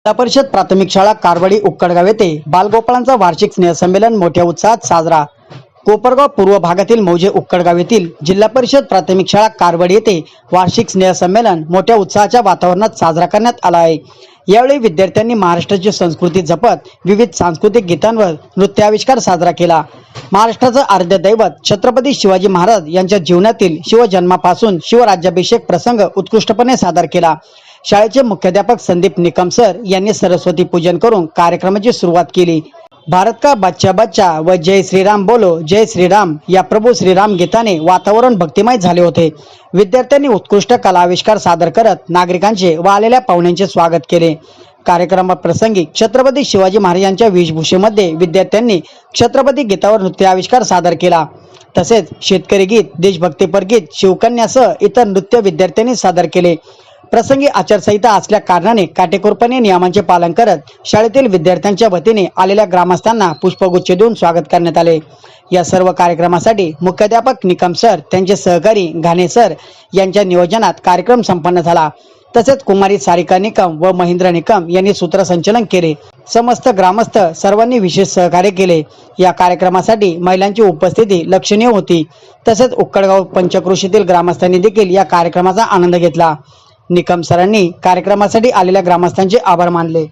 जिल्हा परिषद प्राथमिक शाळा कारवाडी उक्कडगाव येथे बालगोपाळांचा वार्षिक स्नेहसंमेलन मोठ्या उत्साहात साजरा. कोपरगाव पूर्व भागातील मौजे उक्कडगाव येथील जिल्हा परिषद प्राथमिक शाळा कारवाडी येथे वार्षिक स्नेहसंमेलन मोठ्या उत्साहाच्या वातावरणात साजरा करण्यात आला आहे. यावेळी विद्यार्थ्यांनी महाराष्ट्राची संस्कृती जपत विविध सांस्कृतिक गीतांवर नृत्याविष्कार साजरा केला. महाराष्ट्राचं आराध्य दैवत छत्रपती शिवाजी महाराज यांच्या जीवनातील शिवजन्मापासून शिवराज्याभिषेक प्रसंग उत्कृष्टपणे सादर केला. शाळेचे मुख्याध्यापक संदीप निकम सर यांनी सरस्वती पूजन करून कार्यक्रमाची सुरुवात केली. भारत का बच्चा बच्चा व जय श्रीराम बोलो जय श्रीराम या प्रभू श्रीराम गीताने वातावरण भक्तिमय झाले होते. विद्यार्थ्यांनी उत्कृष्ट कलाविष्कार सादर करत नागरिकांचे व आलेल्या पाहुण्यांचे स्वागत केले. कार्यक्रमाप्रसंगी छत्रपती शिवाजी महाराजांच्या वेशभूषेमध्ये विद्यार्थ्यांनी छत्रपती गीतावर नृत्याविष्कार सादर केला. तसेच शेतकरी गीत देशभक्तीपर गीत शिवकन्यासह इतर नृत्य विद्यार्थ्यांनी सादर केले. प्रसंगी आचारसंहिता असल्या कारणाने काटेकोरपणे नियमांचे पालन करत शाळेतील विद्यार्थ्यांच्या वतीने आलेल्या ग्रामस्थांना पुष्पगुच्छ देऊन स्वागत करण्यात आले. या सर्व कार्यक्रमासाठी मुख्याध्यापक निकम सर त्यांचे सहकारी घाणे सर यांच्या नियोजनात कार्यक्रम संपन्न झाला. तसेच कुमारी सारिका निकम व महेंद्र निकम यांनी सूत्रसंचलन केले. समस्त ग्रामस्थ सर्वांनी विशेष सहकार्य केले. या कार्यक्रमासाठी महिलांची उपस्थिती लक्षणीय होती. तसेच उक्कडगाव पंचकृषीतील ग्रामस्थांनी देखील या कार्यक्रमाचा आनंद घेतला. निकम सरांनी कार्यक्रमासाठी आलेल्या ग्रामस्थांचे आभार मानले.